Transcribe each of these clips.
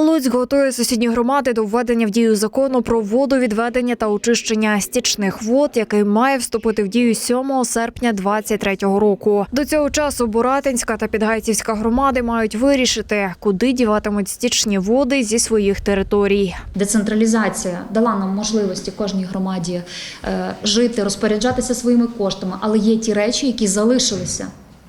Луцьк готує сусідні громади до введення в дію закону про водовідведення та очищення стічних вод, який має вступити в дію 7 серпня 2023 року. До цього часу Буратинська та Підгайцівська громади мають вирішити, куди діватимуть стічні води зі своїх територій. Децентралізація дала нам можливості кожній громаді е, жити, розпоряджатися своїми коштами, але є ті речі, які залишилися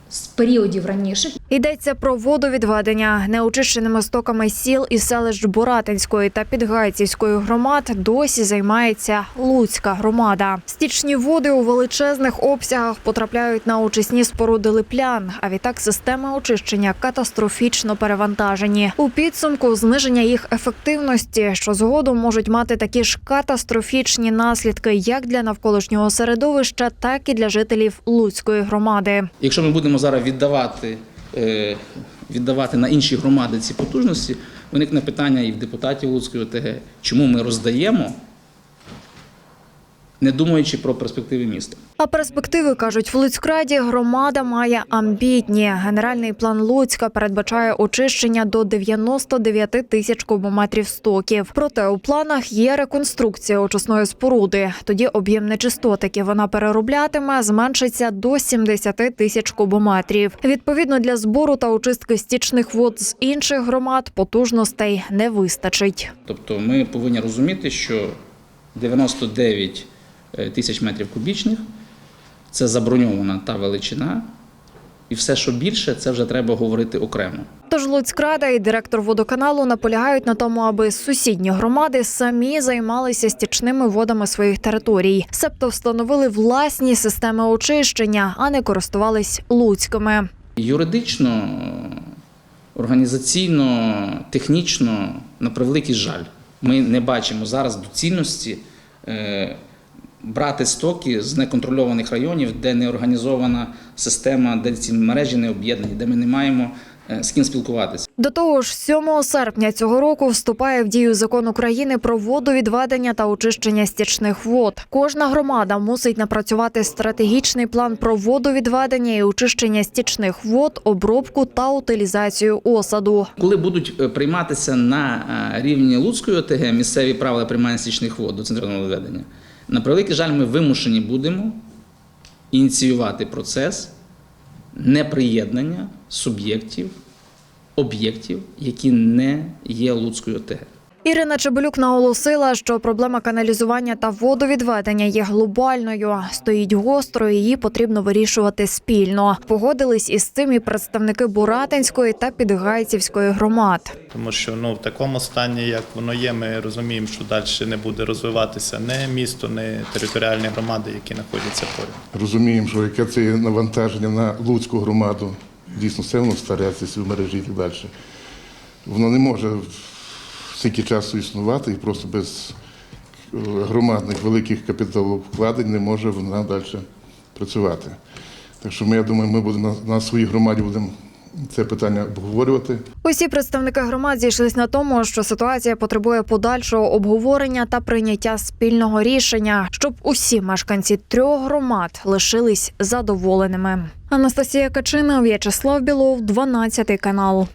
з періодів раніше, Йдеться про водовідведення неочищеними стоками сіл і селищ Буратинської та Підгайцівської громад досі займається Луцька громада. Стічні води у величезних обсягах потрапляють на очисні споруди липлян. А відтак системи очищення катастрофічно перевантажені. У підсумку зниження їх ефективності, що згодом можуть мати такі ж катастрофічні наслідки як для навколишнього середовища, так і для жителів Луцької громади. Якщо ми будемо зараз віддавати, віддавати на інші громади ці потужності, виникне питання і в депутатів Луцької ОТГ, чому ми роздаємо, не думаючи про перспективи міста. А перспективи кажуть, в Луцькраді громада має амбітні. Генеральний план Луцька передбачає очищення до 99 тисяч кубометрів стоків. Проте у планах є реконструкція очисної споруди. Тоді об'єм нечистот, який вона перероблятиме, зменшиться до 70 тисяч кубометрів. Відповідно для збору та очистки стічних вод з інших громад потужностей не вистачить. Тобто ми повинні розуміти, що 99 тисяч метрів кубічних це заброньована та величина, і все, що більше, це вже треба говорити окремо. Тож Луцькрада і директор водоканалу наполягають на тому, аби сусідні громади самі займалися стічними водами своїх територій, себто встановили власні системи очищення, а не користувались луцькими. Юридично, організаційно, технічно, на превеликий жаль, ми не бачимо зараз доцільності е, брати стоки з неконтрольованих районів, де не організована система, де ці мережі не об'єднані, де ми не маємо з ким спілкуватися. До того ж, 7 серпня цього року вступає в дію закон України про водовідведення та очищення стічних вод. Кожна громада мусить напрацювати стратегічний план про водовідведення і очищення стічних вод, обробку та утилізацію осаду. Коли будуть е, прийматися на е, рівні Луцької ОТГ місцеві правила приймання стічних вод до центрального відведення, на превеликий жаль, ми вимушені будемо ініціювати процес неприєднання суб'єктів, об'єктів, які не є Луцькою ОТГ. Ірина Чебелюк наголосила, що проблема каналізування та водовідведення є глобальною, стоїть гостро, і її потрібно вирішувати спільно. Погодились із цим і представники Буратинської та Підгайцівської громад. Тому що ну в такому стані, як воно є, ми розуміємо, що далі не буде розвиватися не місто, не територіальні громади, які знаходяться поряд. Розуміємо, що яке це навантаження на Луцьку громаду, дійсно все воно старається в мережі і так далі. Воно не може стільки часу існувати і просто без е, громадних великих капіталовкладень не може вона далі працювати. Так що ми, я думаю, ми будемо на, своїй громаді будемо це питання обговорювати. Усі представники громад зійшлись на тому, що ситуація потребує подальшого обговорення та прийняття спільного рішення, щоб усі мешканці трьох громад лишились задоволеними. Анастасія Качина, В'ячеслав Білов, 12 канал.